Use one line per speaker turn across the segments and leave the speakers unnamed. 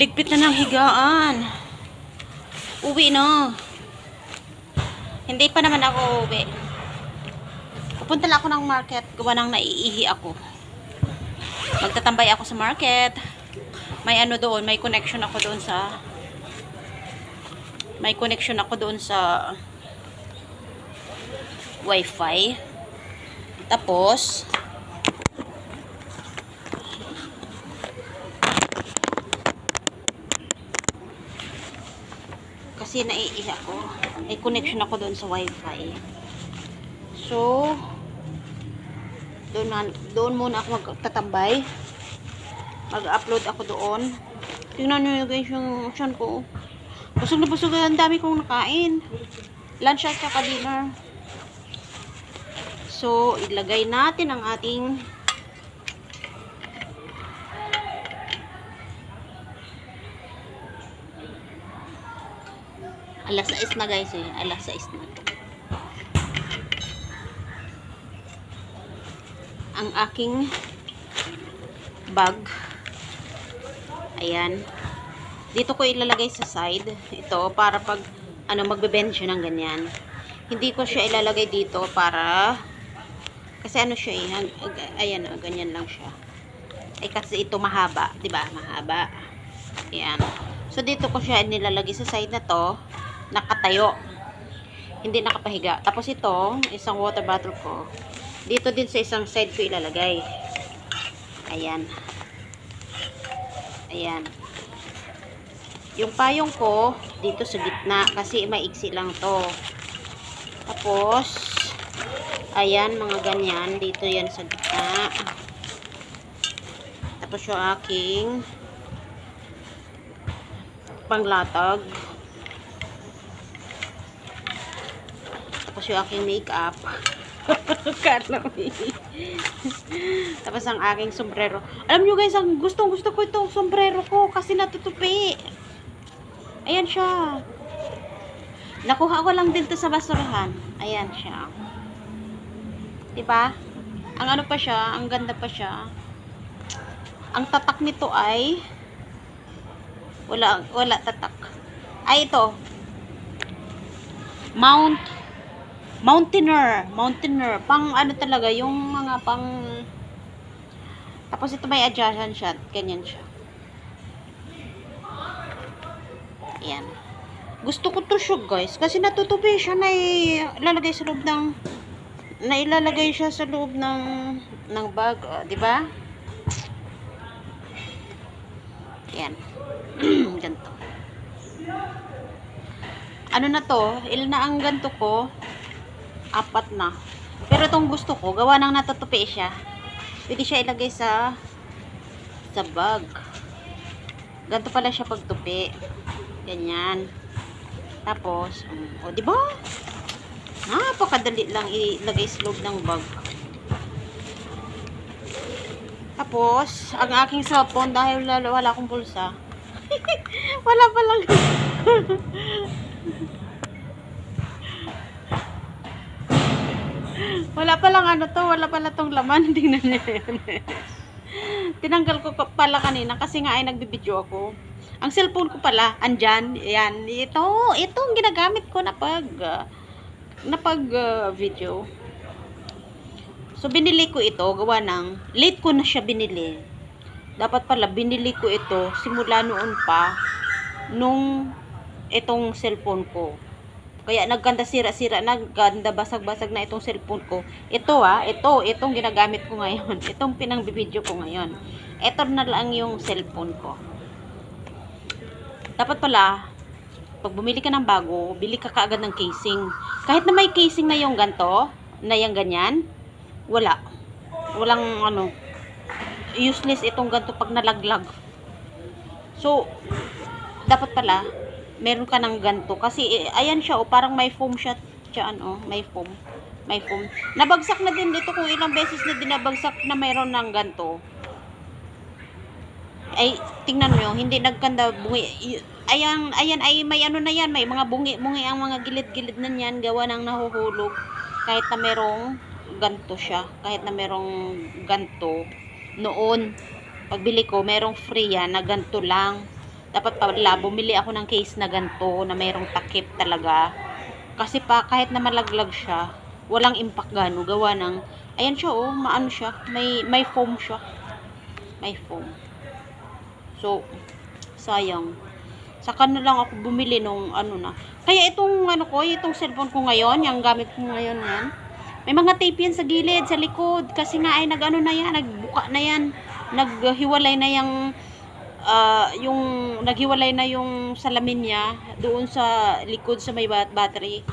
Ligpit na ng higaan. Uwi na. Hindi pa naman ako uwi. Pupunta lang ako ng market. Gawa nang naiihi ako. Magtatambay ako sa market. May ano doon, may connection ako doon sa may connection ako doon sa wifi. Tapos, kasi naiihi ako. May connection ako doon sa wifi. So, doon, doon muna ako magtatambay. Mag-upload ako doon. Tingnan nyo guys yung option ko. Busog na busog. Ang dami kong nakain. Lunch at saka dinner. So, ilagay natin ang ating alas 6 na guys eh. Alas 6 na. Ang aking bag. Ayan. Dito ko ilalagay sa side. Ito para pag ano magbe-bend siya ng ganyan. Hindi ko siya ilalagay dito para kasi ano siya eh. Ayan oh, ganyan lang siya. Eh kasi ito mahaba, 'di ba? Mahaba. Ayan. So dito ko siya nilalagay sa side na to, nakatayo. Hindi nakapahiga. Tapos ito, isang water bottle ko. Dito din sa isang side ko ilalagay. Ayan. Ayan. Yung payong ko, dito sa gitna. Kasi maiksi lang to. Tapos, ayan, mga ganyan. Dito yan sa gitna. Tapos yung aking panglatag. Tapos yung aking makeup. Eh. Tapos ang aking sombrero. Alam nyo guys, ang gustong gusto ko itong sombrero ko kasi natutupi. Ayan siya. Nakuha ko lang din to sa basurahan. Ayan siya. Diba? Ang ano pa siya, ang ganda pa siya. Ang tatak nito ay wala wala tatak. Ay ito. Mount Mountaineer, Mountaineer, pang ano talaga, yung mga pang tapos ito may adjacent siya, ganyan siya. Ayan. Gusto ko to siya guys, kasi natutupi siya na ilalagay sa loob ng na ilalagay siya sa loob ng ng bag, oh, di ba? Ayan. Ganito. Ano na to? Ilan na ang ganto ko? Apat na. Pero itong gusto ko, gawa nang natutupi siya. Pwede siya ilagay sa sa bag. Ganito pala siya pagtupi. Ganyan. Tapos, um, o di ba? Napakadali lang ilagay sa loob ng bag. Tapos, ang aking cellphone dahil wala, wala akong pulsa. wala pa lang. Wala pa lang ano to, wala pala tong laman. Tingnan niyo yan. Tinanggal ko pa- pala kanina kasi nga ay nagbibideo ako. Ang cellphone ko pala, andyan, yan, ito, ito ang ginagamit ko na pag, na pag uh, video. So, binili ko ito, gawa ng, late ko na siya binili. Dapat pala, binili ko ito, simula noon pa, nung itong cellphone ko. Kaya nagganda sira-sira, nagganda basag-basag na itong cellphone ko. Ito ah, ito, itong ginagamit ko ngayon. Itong pinang-video ko ngayon. Ito na lang yung cellphone ko. Dapat pala, pag bumili ka ng bago, bili ka kaagad ng casing. Kahit na may casing na yung ganto, na yung ganyan, wala. Walang ano, useless itong ganto pag nalaglag. So, dapat pala, meron ka ng ganto. Kasi, eh, ayan siya, oh, parang may foam siya, siya ano, may foam. May foam. Nabagsak na din dito kung ilang beses na dinabagsak na mayroon ng ganto. Ay, tingnan mo hindi nagkanda bungi. Ayan, ayan, ay may ano na yan, may mga bungi-bungi ang mga gilid-gilid na yan, gawa ng nahuhulog. Kahit na merong ganto siya, kahit na merong ganto, noon, pagbili ko, merong free yan na ganto lang. Dapat pala bumili ako ng case na ganito na mayroong takip talaga. Kasi pa kahit na malaglag siya, walang impact gano gawa ng ayan siya oh, maano siya, may may foam siya. May foam. So, sayang. Saka na lang ako bumili nung ano na. Kaya itong ano ko, itong cellphone ko ngayon, yung gamit ko ngayon yan, may mga tape yan sa gilid, sa likod. Kasi nga ay nag-ano na yan, nagbuka na yan. Naghiwalay na yung ah, yung naghiwalay na yung salamin niya doon sa likod sa may bat- battery.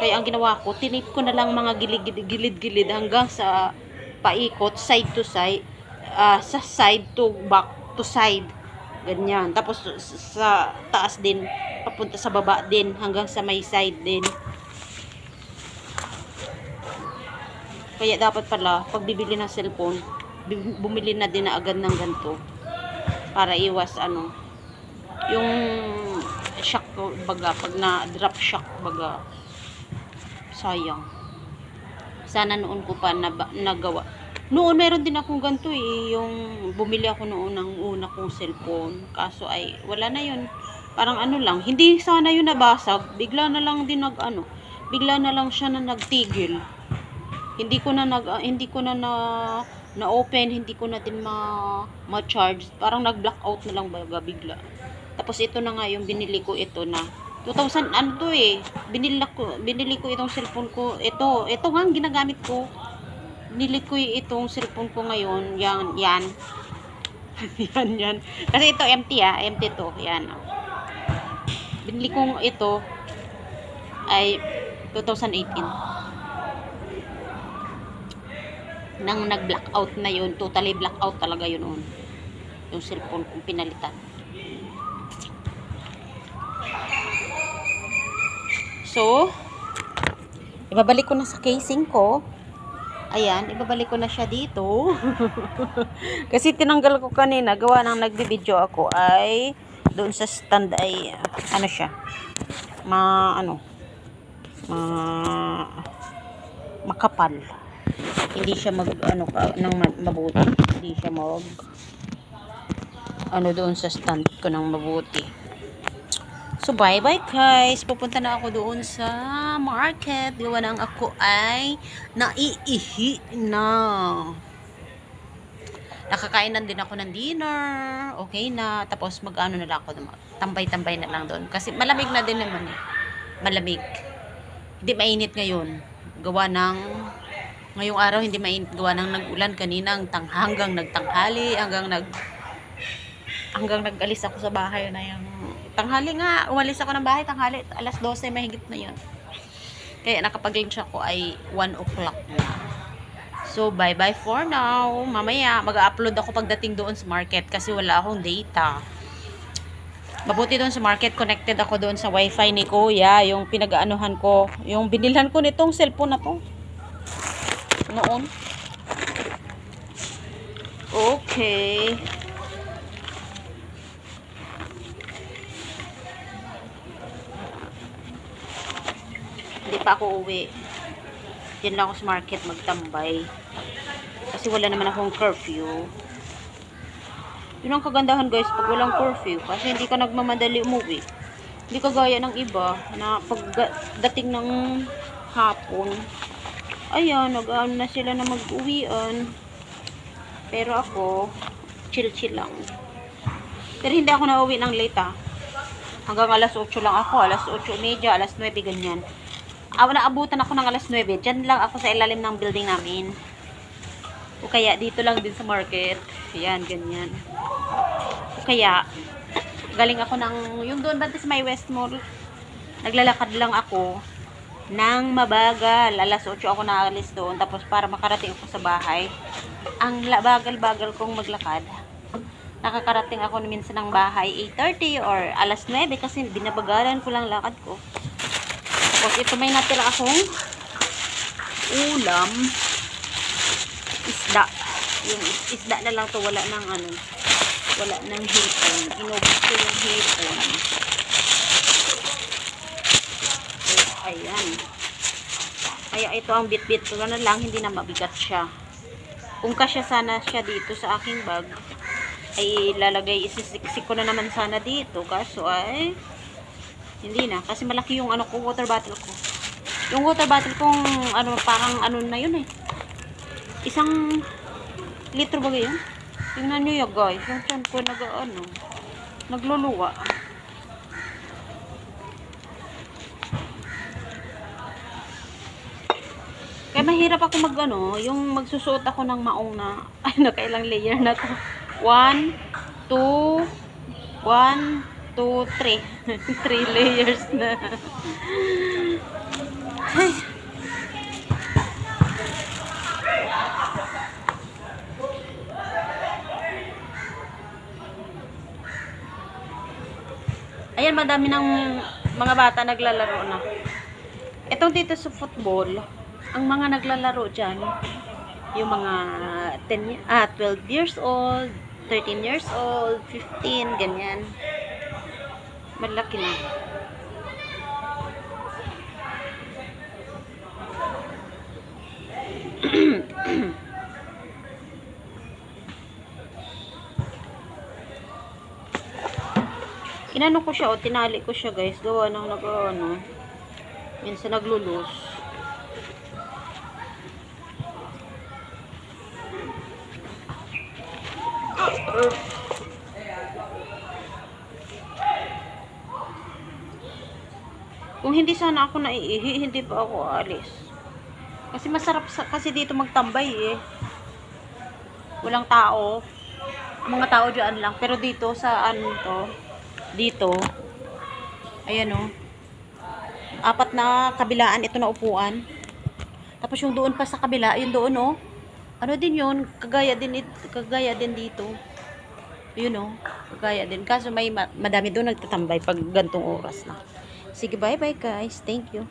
Kaya ang ginawa ko, tinip ko na lang mga gilid-gilid hanggang sa paikot, side to side, ah, sa side to back to side. Ganyan. Tapos sa taas din, papunta sa baba din, hanggang sa may side din. Kaya dapat pala, pag bibili ng cellphone, bumili na din na agad ng ganito. Para iwas ano, yung shock baga, pag na drop shock, baga, sayang. Sana noon ko pa na, nagawa. Noon meron din akong ganito eh, yung bumili ako noon ng una kong cellphone. Kaso ay, wala na yun. Parang ano lang, hindi sana yun nabasag. Bigla na lang din nag ano, bigla na lang siya na nagtigil. Hindi ko na nag ah, hindi ko na na na open, hindi ko na din ma ma-charge. Parang nag-blackout na lang baga bigla. Tapos ito na nga yung binili ko ito na 2000 ano to eh. Binili ko binili ko itong cellphone ko. Ito, ito nga ang ginagamit ko. Binili ko itong cellphone ko ngayon. Yan, yan. yan, yan. Kasi ito empty ah, empty to. Yan. oh. Binili kong ito ay 2018 nang nag-blackout na yun, totally blackout talaga yun noon. Yung cellphone kong pinalitan. So, ibabalik ko na sa casing ko. Ayan, ibabalik ko na siya dito. Kasi tinanggal ko kanina, gawa ng nagbibideo ako ay doon sa stand ay ano siya. Ma ano ma makapal hindi siya mag ano ka ng ma- mabuti. Hindi siya mag ano doon sa stand ko ng mabuti. So bye bye guys. Pupunta na ako doon sa market. Gawa ng ako ay naiihi na? Nakakainan din ako ng dinner. Okay na. Tapos mag ano na lang ako. Tambay-tambay na lang doon. Kasi malamig na din naman eh. Malamig. Hindi mainit ngayon. Gawa ng ngayong araw hindi mainit gawa ng nag-ulan. Kaninang tang hanggang nagtanghali hanggang nag hanggang nag-alis ako sa bahay na yung tanghali nga umalis ako ng bahay tanghali alas 12 mahigit na yun. Kaya nakapag-lunch ako ay 1 o'clock na. So bye bye for now. Mamaya mag-upload ako pagdating doon sa market kasi wala akong data. Mabuti doon sa market, connected ako doon sa wifi ni kuya, yung pinag-aanuhan ko, yung binilhan ko nitong cellphone na to. Noon. Okay. Hindi pa ako uwi. Diyan lang ako sa market magtambay. Kasi wala naman akong curfew. Yun ang kagandahan guys pag walang curfew. Kasi hindi ka nagmamadali umuwi. Hindi ka gaya ng iba na pagdating ng hapon, ayan, nag na sila na mag-uwian. Pero ako, chill-chill lang. Pero hindi ako nauwi ng late ah. Hanggang alas 8 lang ako, alas 8.30, alas 9, ganyan. Awa na abutan ako ng alas 9. Diyan lang ako sa ilalim ng building namin. O kaya dito lang din sa market. Ayan, ganyan. O kaya, galing ako ng, yung doon ba sa may West Mall, naglalakad lang ako ng mabagal. Alas 8 ako naalis doon. Tapos para makarating ako sa bahay, ang bagal-bagal kong maglakad. Nakakarating ako minsan ng bahay 8.30 or alas 9 kasi binabagalan ko lang lakad ko. Tapos ito may natira akong ulam isda. Yung is- isda na lang to wala nang ano wala nang hipon. Inubos ko yung hipon. So, ayan. Kaya ito ang bit-bit ko na lang, hindi na mabigat siya. Kung kasya sana siya dito sa aking bag, ay lalagay, isisiksik ko na naman sana dito. Kaso ay, hindi na. Kasi malaki yung ano ko, water bottle ko. Yung water bottle kong, ano, parang ano na yun eh. Isang litro ba yun? Tingnan nyo yan guys. Yung tiyan ko nag, ano, nagluluwa. Mahirap ako mag ano, yung magsusuot ako ng maong na, ay nakailang layer na to. One, two, one, two, three. three layers na. Ay. Ayan, madami ng mga bata naglalaro na. Itong dito sa football, ang mga naglalaro dyan, yung mga 10, y- ah, 12 years old, 13 years old, 15, ganyan. Malaki na. Inano ko siya, o tinali ko siya guys. Gawa ng nag, ano, minsan naglulus. Kung hindi sana ako naiihi, hindi pa ako alis. Kasi masarap sa, kasi dito magtambay eh. Walang tao. Mga tao dyan lang. Pero dito sa ano to, dito, ayan o. Apat na kabilaan, ito na upuan. Tapos yung doon pa sa kabila, yung doon o. Ano din yun, kagaya din, it- kagaya din dito. Yun o, kagaya din. Kaso may ma- madami doon nagtatambay pag gantong oras na. Sige, bye-bye guys. Thank you.